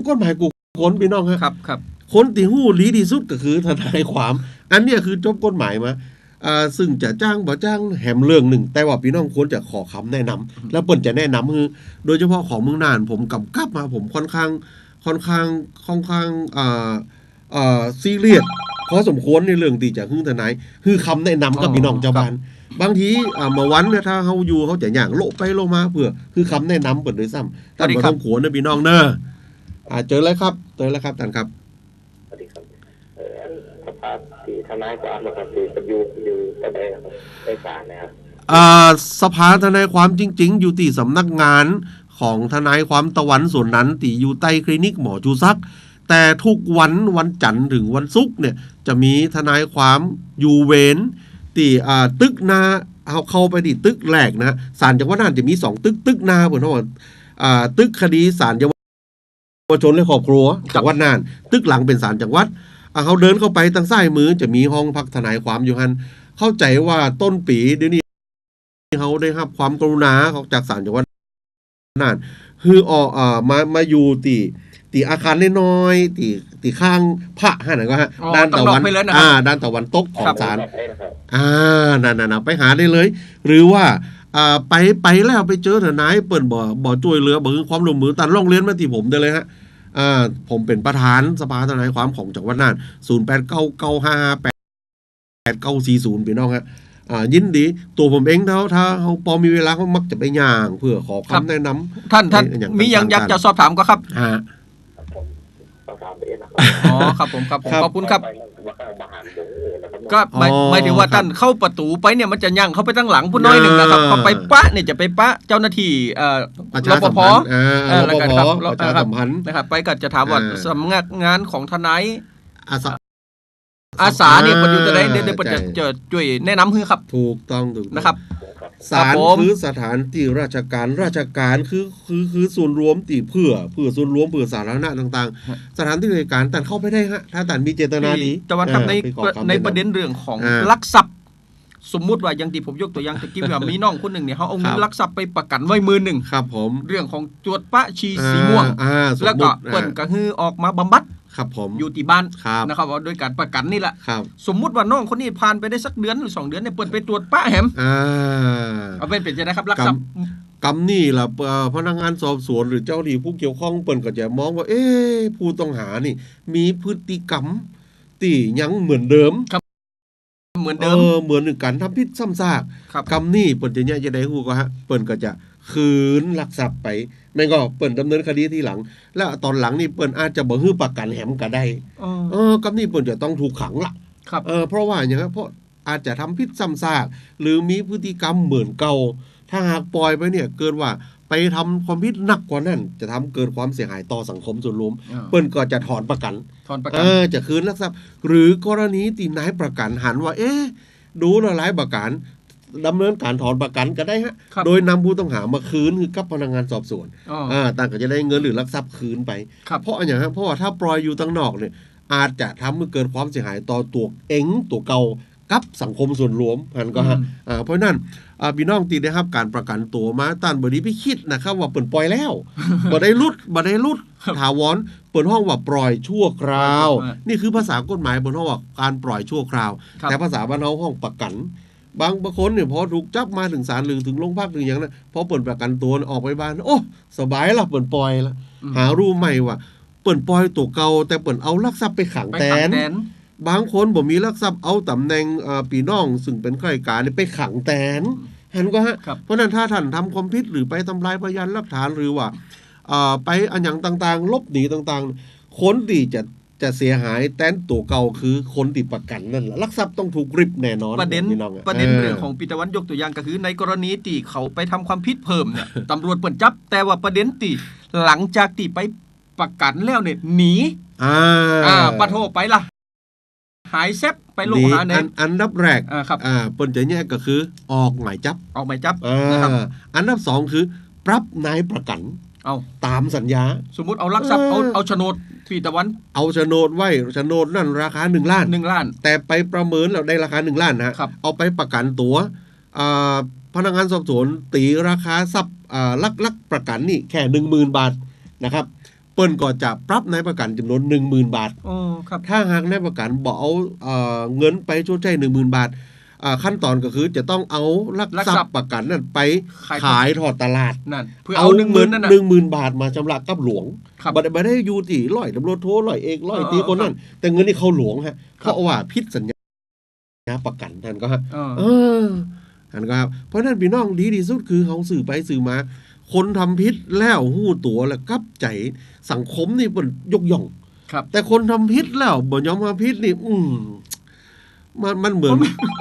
กฎหมายกูคนพี่น้องฮะครับครับคนที่หู้ลีที่สุดก็คือทนายความ อันเนี้ยคือจบกฎหมายมาอ่าซึ่งจะจ้างบ่จ้างแหมเรื่องหนึ่ง แต่ว่าพี่น้องควรจะขอคำแนะนำแล้วเปิ่นจะแนะนำคือ โดยเฉพาะของเมืองน่าน ผมกำกับมาผมค่อนข้างค่อนข้างค่อนข้างอ่าอ่าซีเรียสพอสมควรในเรื่องที่จะฮึ่งทนายคือคำแนะนำกับพี่น้องเจ้าบ้านบางทีอ่ามาวันเนี่ยถ้าเขาอยู่เขาจะอย่างโละไปโลมาเพื่อ คือคำแนะนำเปิดด้วยซ้ำท่านมาต้องขวนนะพี่น้องเนอะ อ่าเจอแล้วครับ เจอแล้วครับท่านครับสวัสดีครับเอ่อสภาพที่ทนายความนะครับที่อยู่อยู่ประเทศในศาลนะครับอ่าสภาทนายความจริง ๆ อยู่ที่สำนักงานของทนายความตะวันส่วนนั้นตีอยู่ใต้คลินิกหมอชูซัก แต่ทุกวันวันจันทร์ถึงวันศุกร์เนี่ยจะมีทนายความอยู่เวนตีอ่าตึกนาเอาเข้าไปดิตึกแรกนะศาลจังหวัดน่านจะมีสองตึกตึกนาผมว่าอ่าตึกคดีศาลเยาว ชนและครอบครัวจังหวัดน่าน ตึกหลังเป็นศาลจังหวัดอ่าเขาเดินเข้าไปทางซ้ายมือจะมีห้องพักทนายความอยู่ฮันเข้าใจว่าต้นปีเดี๋ยวนี้เขาได้รับความกรุณาของจากศาลจังหวัดน่านคือออกอ่ามามาอยู่ตีตีอาคารน้อยๆตีตีข้างพระหันนะก็ฮะอ๋อด้านตะวันต้องนอกไปเลยนะครับอ่า ด้านตะวันตกของครับศาลใช่นะครับอ่านั่นๆๆไปหาได้เลย หรือว่าอ่าไปไปแล้วไปเจอทนายเปิ่นบ่บ่ช่วยเหลือบ่คือความร่วมมือตันล่องเรียนมาที่ผมได้เลยฮะอ่า ผมเป็นประธานสภาทนายความของจังหวัดน่าน 0899558940พี่น้องฮะอ่ายินดีตัวผมเองเท่าถ้าเขาพอมีเวลาเขามักจะไปย่าง เพื่อขอครับคำแนะนำท่านท่านเอ้ยอย่างมียังต่างๆอยากจะสอบถามก็ครับฮะครับผม ต้องถามไปเองนะครับอ๋อครับผมครับผมครับ ขอบคุณครับไปว่าเข้ามาหารเด้อนะครับก็หมายอ๋อหมายถึงว่าครับท่านเข้าประตูไปเนี่ยมันจะยั่งเข้าไปตั้งหลังผู้น้อยหนึ่งนะครับอ่า พอไปปะเนี่ยจะไปปะเจ้าหน้าที่เอ่อประรชาปสัมภ พันธ์อ่าเออรแล้วปกันภครับประชาสัมพันธ์ นะครับไปก็จะถามว่าอ่าสำนักงานของทนายอาสา อาสาเนี่ยปัจจุบันได้เดี๋ยวเดี๋ยวใช่จะจะช่วยแนะนำให้ครับถูกต้องถูกต้องนะครับ ศาลครับผมคือสถานที่ราชการราชการคือคือคือส่วนรวมตีเพื่อเพื่อส่วนรวมเพื่อสาธารณะต่างฮะๆสถานที่ราชการแต่เข้าไปได้ฮะถ้าแต่มีเจตนาดีตะวันครับเออในไปขอคำในแำประเด็นเรื่องของอ่าลักทรัพย์สมมุติว่าอย่างที่ผมยกตัวอย่างตะกี้ว่ามีน้องคนหนึ่งเนี่ยเขาเอาเงิคนรับลักทรัพย์ไปประกันไว้มือหนึ่งครับ ผมเรื่องของจวดปะชีสีม่วงอ่าอ่าสมแล้วมุก็ติเปิดอ่าก็คือออกมาบำบัด ครับผมอยู่ที่บ้านครับนะครับว่าโดยการประกันนี่แหละครับสมมุติว่าน้องคนนี้ผ่านไปได้สักเดือนหรือสองเดือนเนี่ยเปิดไปตรวจป้าแหมอ่าเอาเป็นเป็นจะได้ครับลักทรัพย์กำนี่ล่ะเอ่อพนักงานสอบสวนหรือเจ้าหน้าที่ผู้เกี่ยวข้องเปิ่นก็จะมองว่า เอ๊ะผู้ต้องหานี่ มีพฤติกรรมที่ยังเหมือนเดิมเหมือนเอเดิมอเหมือนหนึ่งการทำผิดซ้ำซากครับกำนี่เปิ่นจะเนี่ยจะได้ฮู้ก็ฮะเปิ่นก็จะ คืนลักทรัพย์ไปไม่ก็เปิ่นดำเนินคดีที่หลัง แล้วตอนหลังนี่เปิ่นอาจจะบ่ฮื้อประกันแหมก็ได้อ๋อเออกำนี่เปิ่นจะต้องถูกขังละครับเออเพราะว่าอย่างนั้นเพราะอาจจะทำผิดซ้ำซากหรือมีพฤติกรรมเหมือนเก่า ถ้าหากปล่อยไปเนี่ย เกิดว่าไปทำความผิดหนักกว่านั้น จะทำเกิดความเสียหายต่อสังคมส่วนรวมอ่าเปิ้นก็จะถอนประกันถอนประเอกันอจะคืนลักทรัพย์ หรือกรณีตีนายประกันหันว่า เอ๊ะดูและหลายประกัน ดำเนินการถอนประกันก็ได้ฮะครับโดยนำผู้ต้องหามาคืนคือกับพนักงานสอบสวนอ๋ออ่าต่างก็จะได้เงินหรือลักทรัพย์คืนไปครับเพราะอย่างนั้นเพราะว่าถ้าปล่อยอยู่ตั้งนอกเนี่ยอาจจะทำให้เกิดความเสียหายต่อตัวเองตัวเก่ากับสังคมส่วนรวมหันก็ฮะอืมอ่าเพราะฉะนั้นอ่าพี่น้องตีได้รับการประกันตัวมาต้านบดีพี่คิดนะครับว่าเปิดปล่อยแล้วบ่ได้ลุดบ่ได้ลุดถาวรเปิดห้องว่าปล่อยชั่วคราวอ่านี่คือภาษากฎหมายบนห้องว่าการปล่อยชั่วคราวครับแต่ภาษาบ้านเฮาห้องประกัน บางบางคนเนี่ยพอถูกจับมาถึงศาลหรือถึงโรงพักหรืออย่างนั้นพอเปิดประกันตัวออกไปบ้าน โอ้สบายละเปิดปล่อยละอืมหารู้ไหมว่าเปิดปล่อยตัวเก่าแต่เปิดเอาลักทรัพย์ไปขังไปแตขังนแตนบางคนบ่มีลักทรัพย์เอาตำแหน่งเอ่อปีน้องซึ่งเป็นข้าราชการเนี่ยไปขังแตนเห็นก็ฮะครับเพราะฉะนั้นถ้าท่านทำความผิดหรือไปทำลายพยานหลักฐานหรือว่าเอ่อไปอันอย่างต่างๆ ลบหนีต่างๆ คนที่จะ จะเสียหายแตนตัวเก่าคือคนที่ประกันนั่นแหละลักทรัพย์ต้องถูกริบแน่นอนประเด็นพี่น้องอประเด็นเรื่องของปีตะวันยกตัวอย่างก็คือ ในกรณีที่เขาไปทำความผิดเพิ่มเนี่ยตำรวจเปิดจับ แต่ว่าประเด็นที่หลังจากที่ไปประกันแล้วเนี่ยหนีอ่าอ่าปะโทไปล่ะหายเซฟไปลงนี่หาในอันอันดับแรกอ่าครับอ่าเปิ้นจะแยกก็คือ ออกหมายจับ ออกหมายจับอ่านะครับอันดับสองคือ ปรับนายประกันเอาตามสัญญา สมมุติเอาลักทรัพย์เอาเออเอาโฉนด ปีตะวัน เอาโฉนดไว้โฉนดนั่นราคาหนึ่งล้านหนึ่งล้าน แต่ไปประเมินแล้วได้ราคาหนึ่งล้านนะฮะครับเอาไปประกันตัวอ่าพนักงานสอบสวนตีราคาทรัพย์อ่าลักลักประกันนี่แค่หนึ่งหมื่นบาทนะครับเปิ้นก็จะปรับนายประกันจำนวนหนึ่งหมื่นบาทโอ้ครับถ้าหากนายประกันบอกเอาเอ่อเงินไปชดใช้หนึ่งหมื่นบาทอ่า ขั้นตอนก็คือจะต้องเอาลักลักทรัทรัพพย์ย์ประกันนั่นไปขายขายทอดตลาดนั่นเพื่อเอาหนึ่งหมื่นนั่นน่ะหนึ่งหมื่นบาทมาชำระกับหลวงครับบัดบัดได้อยู่ที่ร้อยตำรวจโทร้อยเอกร้อยเออตีคนนั้นแต่เงินนี่เขาหลวงฮะครับเพราะว่าพิษสัญญาประกันท่านก็ฮะเออเออท่านก็ครับเพราะฉะนั้นพี่น้องดีที่สุดคือเขาสื่อไปสื่อมา คนทำพิษแล้วหู้ตัวแล้วกลับใจสังคมนี่เป็นยกย่องครับแต่คนทำพิษแล้วบ่ยอมมาพิษนี่ อืม มันมันเหมือน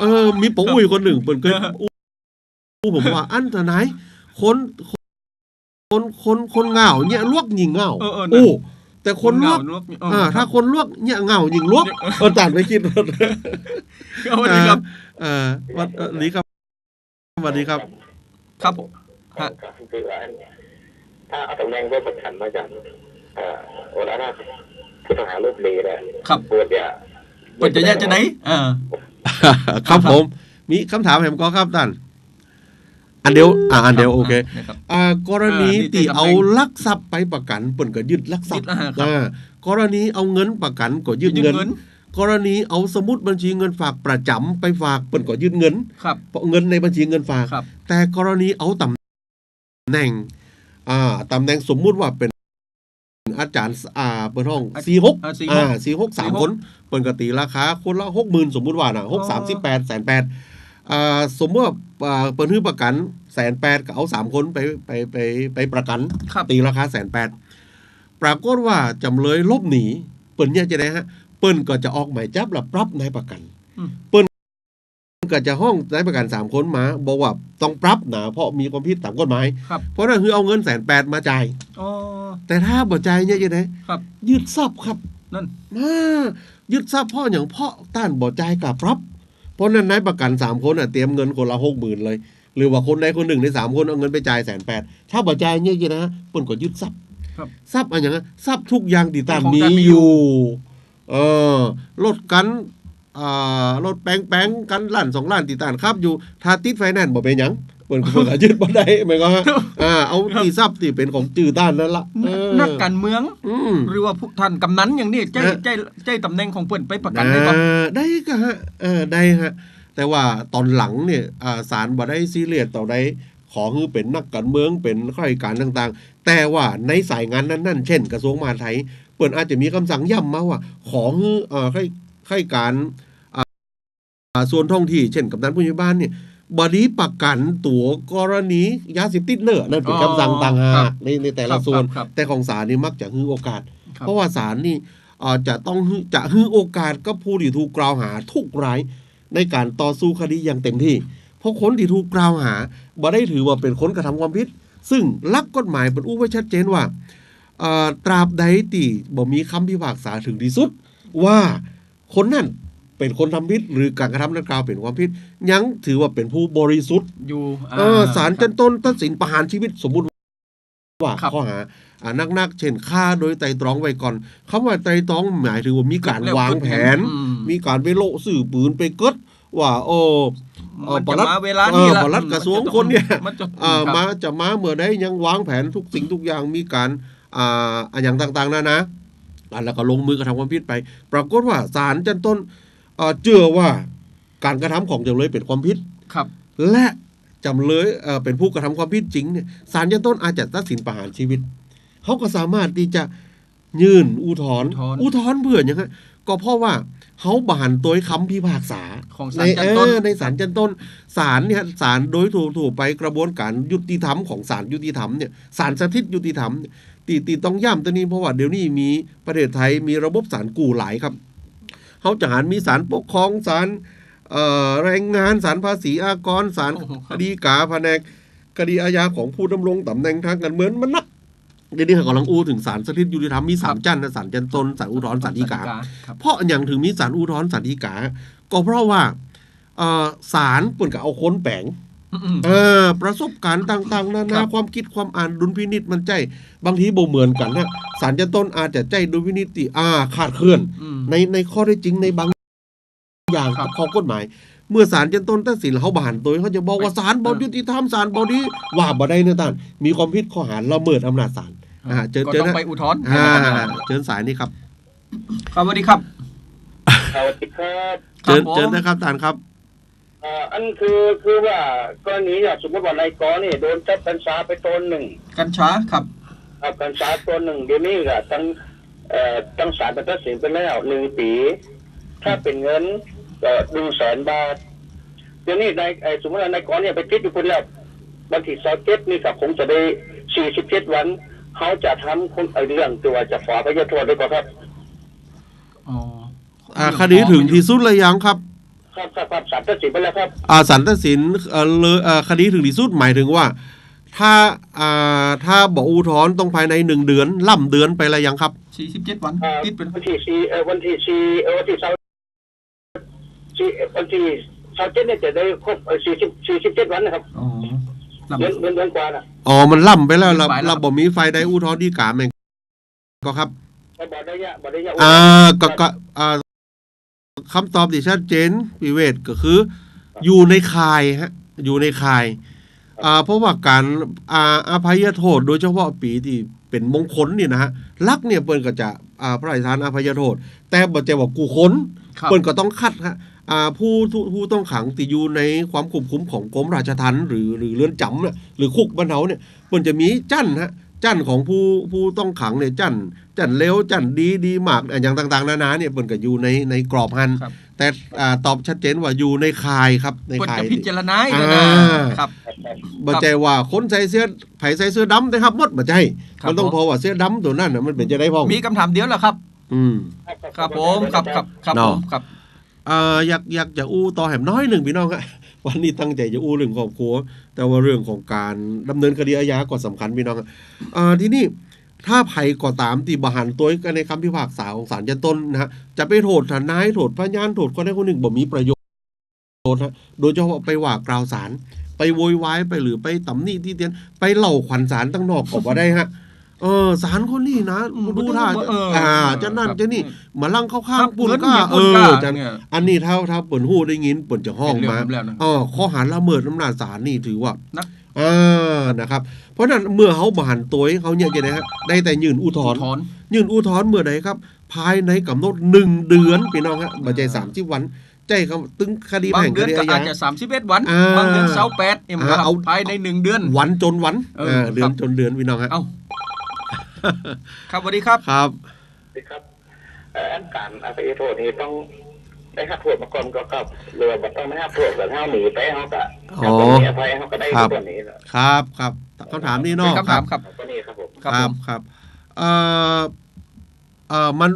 เออ มีป๋อุ้ยคนหนึ่งเปิดเคยอู้ผมว่า อันเถอะไหน คนคนคนคนเหงาเนี่ยลวกยิงเหงาเออเออโอ้แต่คนลวกลวกอ่าถ้าคนลวกเนี่ยเหงายิงลวกเออตัดไปคิดเอาวันนี้ครับเออวันเออนี้ครับสวัสดีครับ ครับผมครัฮะบคือว่าถ้าเอาตำแหน่งเพื่อประกันมาจากเอ่อโอลานาผู้ต้องหารูปดีเลยครับปวดอย่า เปิดจะแยกจะไหนอ่าครับผม มีคำถามแหมก็ครับท่านอันเดียวอ่าอันเดียวโอเคนะครับอ่ากรณีอ่านี่ที่ตำแหน่งเอาลักทรัพย์ไปประกันเปิ่นก็ยึดลักทรัพย์ยึดอ่าครับอ่ากรณีเอาเงินประกันก็ยึดยึดเงินเงิน กรณีเอาสมุดบัญชีเงินฝากประจำไปฝากเปิ่นก็ยึดเงินครับเพราะเงินในบัญชีเงินฝากครับแต่กรณีเอาตำแหน่งอ่าตำแหน่งสมมุติว่าเป็น อาจารย์อ่าเปิดห้องสี่หกอ่า46อ่าสี่หกสาม46คนเปิดกตีราคาคนละหกหมื่นสมมุติว่านะหกสามสิบแปดแสนแปดอ่าสมมติว่าอ่าเปิดฮื้อประกันแสนแปดก็เอาสามคนไปไปไปไปประกันครับตีราคาแสนแปดปรากฏว่าจำเลยลบหนีเปิ้นเนี่ยจะได้ฮะเปิ้นก็จะออกหมายจับและปรับนายประกันอืมเปิ้น ก็จะห้องนายประกันสามคนมาบอกว่าต้องปรับนะเพราะมีความผิดตามกฎหมายครับเพราะนั่นคือเอาเงินแสนแปดมาจ่ายอ๋อแต่ถ้าบ่จ่ายเนี่ยจะได้ครับยึดทรัพย์ครับนั่นมายึดทรัพย์เพ่ออย่างเพ่อต้านบ่จ่ายกับปรับ เพราะนั้นนายประกันสามคนอะเตรียมเงินคนละหกหมื่นเลย หรือว่าคนใดคนหนึ่งในสามคนเอาเงินไปจ่ายแสนแปดถ้าบ่จ่ายเนี่ยจะนะเปิ้นก็ยึดทรัพย์ครับทรัพย์อะไรอย่างนั้นทรัพย์ทุกอย่างที่ตานของมีตานมีออยู่ยู่เออรถกันอ่า รถแป้งแป้งๆกันล้านสองล้านที่ตานครับอยู่ถ้าติดไฟแนนซ์บ่เป็นหยังเปิ้นก็เพิ่นก็ยึดบ่ได้ไหมนก็ฮะอ่าเอาที่ทรัพย์ที่เป็นของจื้อด้านนั่นละเออนักการเมืองอืมหรือว่าผู้ท่านกำนันอย่างนี้ใจฮะใจใจตำแหน่งของเปิ้นไปประกันได้ก่อนอ่าได้ก็ฮะเออได้ฮะแต่ว่าตอนหลังเนี่ยอ่าศาลบ่ได้ซีเรียสต่อใดขอคือเป็นนักการเมืองเป็นข้าราชการต่างๆ แต่ว่าในสายงานนั้นๆ เช่น กระทรวงมหาดไทยเปิดอาจจะมีคำสั่งย่ำมาว่า ขอคือเอ่อ ข้าข้าราชการอ่าอ่าส่วนท้องที่เช่นกำนันผู้ใหญ่บ้านเนี่ยบดีประกันตัวกรณียาเสพติดเนอะนั่นเป็นอ๋อคำสั่งต่างหาครักบในในแต่ละส่วนครับแต่ของศาลนี่มักจะฮือโอกาสครับเพราะว่าศาลนี่เอ่อจะต้องฮื้อจะฮือโอกาสกับผู้ที่ถูกกล่าวหาทุกรายในการต่อสู้คดีอย่างเต็มที่ เพราะคนที่ถูกกล่าวหาบ่ได้ถือว่าเป็นคนกระทำความผิด ซึ่งลักกฎหมายเป็นอู้ไว้ชัดเจนว่าเอ่อตราบใดที่บ่มีคำพิพากษาถึงที่สุดว่า คนนั้นเป็นคนทำผิดหรือการกระทำดังกล่าวเป็นความผิดยังถือว่าเป็นผู้บริสุทธิ์อยู่าเออศาลชั้นต้นตัดสินประหารชีวิตสมมุติว่าครับข้อหาอ่านักๆเช่นฆ่าโดยไตรตรองไว้ก่อนคำว่าไตรตรองหมายถึงว่ามีการแล้ววางแผนอืมมีการไปโละสื่อปืนไปกดว่าโอ้เอ่อมันปจะลัดมาเวลานี้ละเออปลัดกระทรวงคนเนี่ยมันจะอ่าครับมาจะมาเมื่อใดยังวางแผนทุกสิ่งทุกอย่างมีการอ่าอ่าอย่างต่างๆนะนะอ่า แล้วก็ลงมือกระทำความผิดไป ปรากฏว่าศาลชั้นต้นเอ่อเชื่อว่าการกระทำของจำเลยเป็นความผิดครับ และจำเลยเอ่อเป็นผู้กระทำความผิดจริงเนี่ยศาลชั้นต้นอาจจะตัดสินประหารชีวิตเขาก็สามารถที่จะยื่นอุทธรณ์อุทธรณ์อุทธรณ์เบื่ออย่างเงี้ยก็เพราะว่า เขาบานตัวคำพิพากษาของในศาลชั้นต้นเออในศาลชั้นต้นศาลเนี่ยศาลโดยถูกถูกไปกระบวนการยุติธรรมของศาลยุติธรรมเนี่ยศาลสถิตยุติธรรมเนี่ยตีตีต้องย่ำตัวนี้เพราะว่าเดี๋ยวนี้มีประเทศไทยมีระบบศาลกู่หลายครับเขาจะหารมีศาลปกครองศาลเอ่อแรงงานศาลภาษีอากรศาลโอ้โหคครับดีกาแผนกคดีอาญาของผู้ดำรงตำแหน่งทางการเมืองมันนัก เดี๋ยวนี้เขากำลังอู้ถึงศาลสถิตยุติธรรมมีสามชั้นนะศาลชั้นต้นศาลอุทธรณ์ศาลฎีกาครับเพราะอย่างถึงมีศาลอุทธรณ์ศาลฎีกา ก็เพราะว่าเอ่อศาลเปิ่นก็เอาค้นแปลงอืมเออ ประสบการณ์ต่าง ๆ นาครันาบความคิดความอ่านดุลพินิษมันใจ บางทีบ่เหมือนกันนะศาลชั้นต้นอาจจะใจดุลพินิษที่อ่าขาดเคลื่อนอืมในในข้อได้จริงในบางอย่างครับข้อกฎหมายเมื่อศาลชั้นต้นตัดสินเขาบานตัวเขาจะบอกว่าศาลบเออยุติธรรมศาลบดีว่าบ่ได้เนื้อต่านมีความผิดข้อหาละเมิดอำนาจศาลอ่า เชิญก็เชิญต้องนะไปอุทธรณ์อ่าเชิญสายนี่ครับครับสวัสดีครับสวัสดีครับเชิญผมเชิญนะครับท่านครับอ่าอันคือคือว่ากรณีอย่างสมมติว่านายกอนี่โดนจับกัญชาไปต้นหนึ่งกัญชาครับเอากัญชาต้นหนึ่งเดี๋ยวนี้ก็ตั้งเอ่อตั้งศาลตัดสินไปแล้วหนึ่งปี ถ้าเป็นเงินก็หนึ่งแสนบาทเดี๋ยวนี้นายเอ่อสมมติว่านายกอเนี่ยไปติดอยู่คนแล้ววันที่สองเจ็ดนี่ก็คงจะได้สี่สิบเจ็ดวัน เขาจะทำคนเอ่อเรื่องตัวจะฝาไปยโทษด้วยก่อนครับอ๋ออ่าคดีถึงที่สุดเลยยังครับ ครับครับครับศาลตัดสินไปแล้วครับอ่าสันตัดสินเอ่อเลยเอ่อคดีถึงที่สุดหมายถึงว่า ถ้าอ่าถ้าบอกอุทธรณ์ต้องภายในหนึ่งเดือนล่ำเดือนไปแล้วยังครับสี่สิบเจ็ดวันอ่าติดเป็นวันที่สี่เออวันที่สี่เออวันที่เสาร์สี่เอ่อวันที่เสาร์เจ็ดเนี่ยจะได้ครบสี่สิบสี่สิบเจ็ดวันนะครับ อ๋อ ลำเดือนเดือนเดือนกว่าน่ะอ๋อมันล่ำไปแล้วเราเป็นฝ่ายล่ำเราบอกมีไฟใดอุทธรณ์ดีกาแม่งก็ครับ ไปบอกได้ยะบอกได้ยะอ่าก็ก็อ่าคำตอบที่ชัดเจนพิเวทก็คือ อยู่ในข่ายฮะ อยู่ในข่ายอ่าเพราะว่าการอ่าอภัยโทษ โดยเฉพาะปีที่เป็นมงคลเนี่ยนะฮะลักเนี่ยเปิ้นก็จะอ่าพระราชทานอภัยโทษ แต่บ่ใจว่ากูค้น ครับ เปิ้นก็ต้องคัดฮะอ่า ผู้ผู้ผู้ต้องขังที่อยู่ในความควบคุมของกรมราชทัณฑ์หรือหรือเรือนจำเนี่ยหรือคุกบ้านเฮาเนี่ยเปิ้นจะมีจั่นฮะจั่นของผู้ผู้ต้องขังเนี่ยจั่นจั่นเลวจั่นดีดีมากอะอย่างต่าง ๆ นานาเนี่ยเปิ้นก็อยู่ในในกรอบหันครับแต่อ่าตอบชัดเจนว่าอยู่ในข่ายครับในควรข่ายจะพิจารณาอีกแล้วนะอ่าครับบ่ใจว่าคนใส่เสื้อไผใส่เสื้อดำนะครับหมดบ่ใจครับมันต้องผมพอว่าเสื้อดำตัวนั้นน่ะมันเป็นจะได้พ้องมีคำถามเดียวแหละครับ อืมครับผมครับครับครับเนาะผมครับ เอออยากอยากจะอู้ต่อแหมน้อยหนึ่งพี่น้องฮะวันนี้ตั้งใจจะอู้เรื่องครอบครัว แต่ว่าเรื่องของการดำเนินคดีอาญาก็สำคัญพี่น้องฮะเอ่อที่นี่ถ้าไผ่ก็ตามที่บหันตัวกันในคำพิพากษาของศาลชั้นต้นนะฮะจะไปโทษทนายโทษพยานโทษคนใดคนหนึ่งบ่มีประโยชน์นะโดยเฉพาะไปว่ากล่าวศาลไปโวยวายไปหรือไปตำหนิที่เตียนไปเล่าขวัญศาลตั้งนอกก็บ่ได้ฮะ เออศาลคนนี้นะอืมดูท่าจะเอออ่อ่าจะนั่นครับจะนี่มาลั่งเข้าข้างครับปุ่นเงินก็เนี่ยเอปุ่นอก็จะเนี่ยอันนี้ถ้าถ้าเปิ่นหูได้ยินเปิ่นจะห้องเห็นเรื่มาผมแล้วนะอ๋อข้อหาละเมิดอำนาจศาลนี่ถือว่านักอ่านะครับ เพราะฉะนั้นเมื่อเขาบหันตัวให้เขาเนี่ยจะได้ฮะได้แต่ยื่นอุทธรณ์ถอนยื่นอุทธรณ์เมื่อใดครับ ภายในกำหนดหนึ่งเดือนพี่น้องฮะบัจจัยสามสิบวันใจคำตึงคดีบางแพ่งเดืคอนดีก็อาอาญาจจะสามสิบเอ็ดวันอ่าบางเดือนเสาแปดเอ็มอ่าครับเอาภายในหนึ่งเดือน วันจนวันเออเออเดือนครับจนเดือนพี่น้องฮะเอ้า ครับสวัสดีครับ ครับครับเอ่ออันการอภัยโทษนี่ต้องได้หักโทษมาก่อนก็ครับหรือว่าบ่ต้องไม่หักโทษแต่ถ้าหนีไปเขาก็อ๋อถ้าคนมีอภัยเขาก็ได้ครับ ตัวนี้แหละครับครับคำถามนี้เนเป็อกนคำถามครับตัวนี้ครับผมครับผมครับเอ่อเอ่อมัน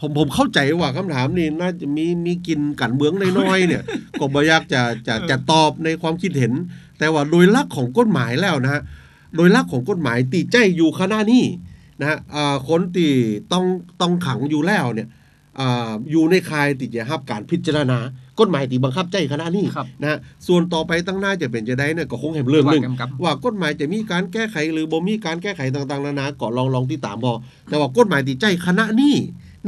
ผมผมเข้าใจว่าคำถามนี้น่าจะมีมีกินกันเมืองน้อยๆเนี่ย ก็บ่อยากจะจะจะตอบในความคิดเห็น แต่ว่าโดยหลักของกฎหมายแล้วนะฮะโดยหลักของกฎหมายตีใจอยู่ขณะนี้ นะฮะอ่าคนที่ต้องต้องขังอยู่แล้วเนี่ยอ่าอยู่ในคายติดจะรับการพิจารณากฎหมายตีบังคับใจขณะนี้ครับนะฮะส่วนต่อไปตั้งหน้าจะเป็นจะได้เนี่ยก็คงเห็นเรื่องหนึ่งว่ากันครับว่ากฎหมายจะมีการแก้ไขหรือบ่มีการแก้ไขต่างๆนานาก็ลองลองที่ตามพอแต่ว่ากฎหมายที่ใจคณะนี้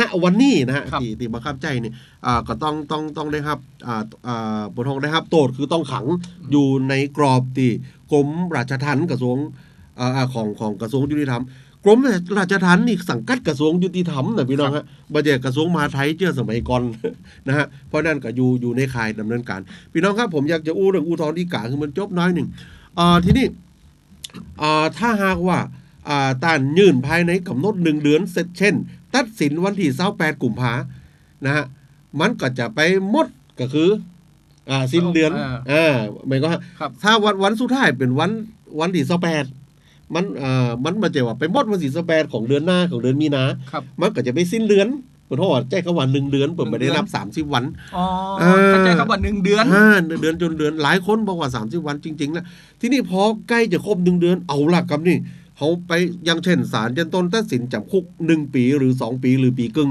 ณวันนี้นะฮะครับที่ที่บังคับใจเนี่ยอ่าก็ต้องต้องต้องได้ครับอ่าอ่าบททองได้ครับโทษคือต้องขังอยู่ในกรอบที่กรมราชทัณฑ์กระทรวงอ่าอ่าของของกระทรวงยุติธรรม กรมราชทัณฑ์นี่สังกัดกระทรวงยุติธรรมนะพี่น้องฮะบัจเจกระทรวงมหาดไทยเจ้าสมัยก่อนนะฮะ เพราะนั่นก็อยู่อยู่ในข่ายดำเนินการ พี่น้องครับผมอยากจะอู้เรื่องอุทธรณ์ฎีกาคือมันจบน้อยหนึ่งอ่าทีนี้อ่าถ้าหากว่าอ่าต้านยื่นภายในกำหนดหนึ่งเดือนเสร็จเช่น ตัดสินวันที่เสาแปดกุมภานะฮะ มันก็จะไปหมดก็คือ อ่าสิ้นเดือนอ่าอ่าหมายก็ว่าครับถ้าวันวันสุดท้ายเป็นวันวันที่เสาแปด มันอ่ามันมาจะว่าไปหมดวันที่เสาแปดของเดือนหน้าของเดือนมีนาครับมันก็จะไปสิ้นเดือนเพราะว่าแจ้งเขาว่าหนึ่งเดือนเปิดไม่ได้หนึ่งเดือนนับสามสิบวันอ๋ออ่าเข้าใจครับว่าหนึ่งเดือนห้าเดือนจนเดือนหลายคนบอกว่า30วันจริงๆนะที่นี่พอใกล้จะครบหนึ่งเดือนเอาละครับนี่เขาไปอยังเช่นศาลยันต้นตัดสินจำคุกหนึ่งปีหรือสองปีหรือปีกึ่ง